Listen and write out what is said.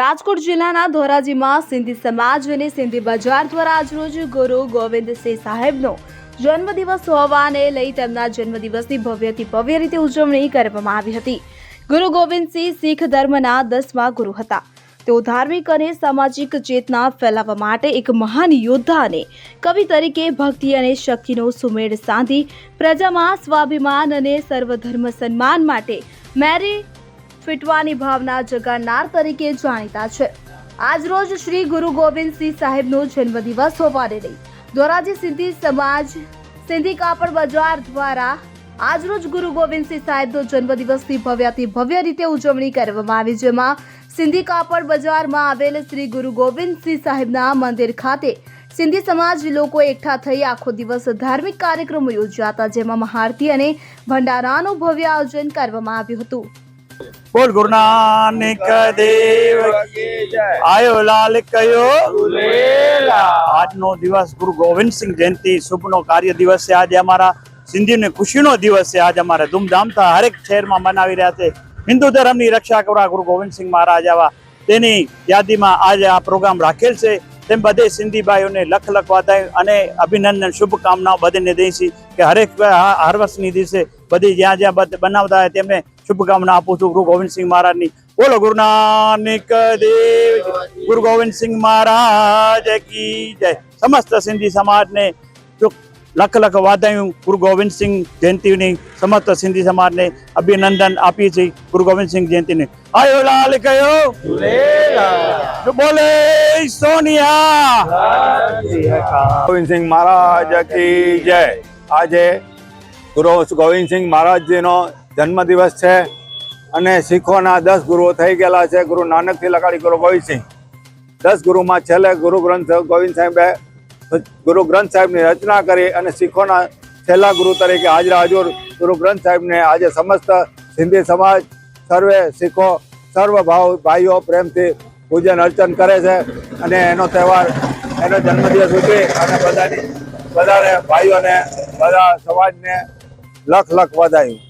રાજકોટ જિલ્લાના ધોરાજીમાં સિંધી સમાજ અને સિંધી બજાર દ્વારા આજરોજ ગુરુ ગોવિંદસિંહ સાહેબનો જન્મદિવસ હોવાને લઈ તેમના જન્મદિવસની ભવ્યથી ભવ્ય રીતે ઉજવણી કરવામાં આવી હતી. ગુરુ ગોવિંદસિંહ શીખ ધર્મના દસમા ગુરુ હતા. તેઓ ધાર્મિક અને સામાજિક ચેતના ફેલાવવા માટે એક મહાન યોદ્ધા અને કવિ તરીકે ભક્તિ અને શક્તિનો સુમેળ સાંધી પ્રજામાં સ્વાભિમાન અને સર્વધર્મ સન્માન માટે મેરી ફીટવાની ભાવના જગાડનાર તરીકે જાણીતા છે. આજરોજ શ્રી ગુરુ ગોવિંદસિંહ સાહેબનો જન્મદિવસ હોવાને લઈ ધોરાજી સિંધી સમાજ, સિંધી કાપડ બજાર દ્વારા આજરોજ ગુરુ ગોવિંદસિંહ સાહેબનો જન્મદિવસની ભવ્યથી ભવ્ય રીતે ઉજવણી કરવામાં આવી, જેમાં સિંધી કાપડ બજારમાં આવેલ શ્રી ગુરુ ગોવિંદસિંહ સાહેબના મંદિર ખાતે સિંધી સમાજ લોકો એકઠા થઈ આખો દિવસ ધાર્મિક કાર્યક્રમો યોજ્યા હતા, જેમાં મહારતી અને ભંડારાનું ભવ્ય આયોજન કરવામાં આવ્યું હતું. બોલ ગુરુ નાનક દેવ આયો લાલ કયો. આજનો દિવસ ગુરુ ગોવિંદસિંહ જયંતિ શુભનો કાર્ય દિવસ છે. આજે અમારા સિંધીને ખુશીનો દિવસ છે. આજે અમારે ધૂમધામતા હરેક શહેરમાં મનાવી રહ્યા છે. હિન્દુ ધર્મની રક્ષા કરવા ગુરુ ગોવિંદસિંહ મહારાજ આવા. તેની યાદીમાં આજે આ પ્રોગ્રામ રાખેલ છે. તેમ બધે સિંધી ભાઈઓને લખ લખ વાતાય અને અભિનંદન શુભકામનાઓ બધેને દઈશી કે હરેક હર વર્ષની દિવસે બધી જ્યાં જ્યાં બનાવતા હોય તેમને શુભકામના આપું છું ગુરુ ગોવિંદસિંહ મહારાજની. બોલો ગુરુ નાનક દેવ ગુરુ ગોવિંદસિંહ મહારાજ કી જય. સમસ્ત સિંધી સમાજને લખ લખ વાધાયું ગુરુ ગોવિંદસિંહ જયંતિની સમસ્ત સિંધી સમાજને અભિનંદન આપીએ છીએ ગુરુ ગોવિંદસિંહ જયંતિને. આયો લાલ કયો? બોલે સોનિયા. ગોવિંદસિંહ મહારાજ કી જય. આજે ગુરુ ગોવિંદસિંહ મહારાજજીનો જન્મદિવસ છે અને શીખોના દસ ગુરુઓ થઈ ગયેલા છે. ગુરુ નાનકથી લગાડી ગુરુ ગોવિંદસિંહ. દસ ગુરુમાં છેલ્લે ગુરુ ગ્રંથ ગોવિંદ સાહેબે ગુરુ ગ્રંથ સાહેબની રચના કરી અને શીખોના છેલ્લા ગુરુ તરીકે હાજરા હજુર ગુરુ ગ્રંથ સાહેબને આજે સમસ્ત સિંધી સમાજ સર્વે શીખો, સર્વ ભાવ, ભાઈઓ પ્રેમથી પૂજન અર્ચન કરે છે અને એનો તહેવાર, એનો જન્મદિવસ ઉજવી અને બધાની, બધાને ભાઈઓને, બધા સમાજને લખ લખ વધાયું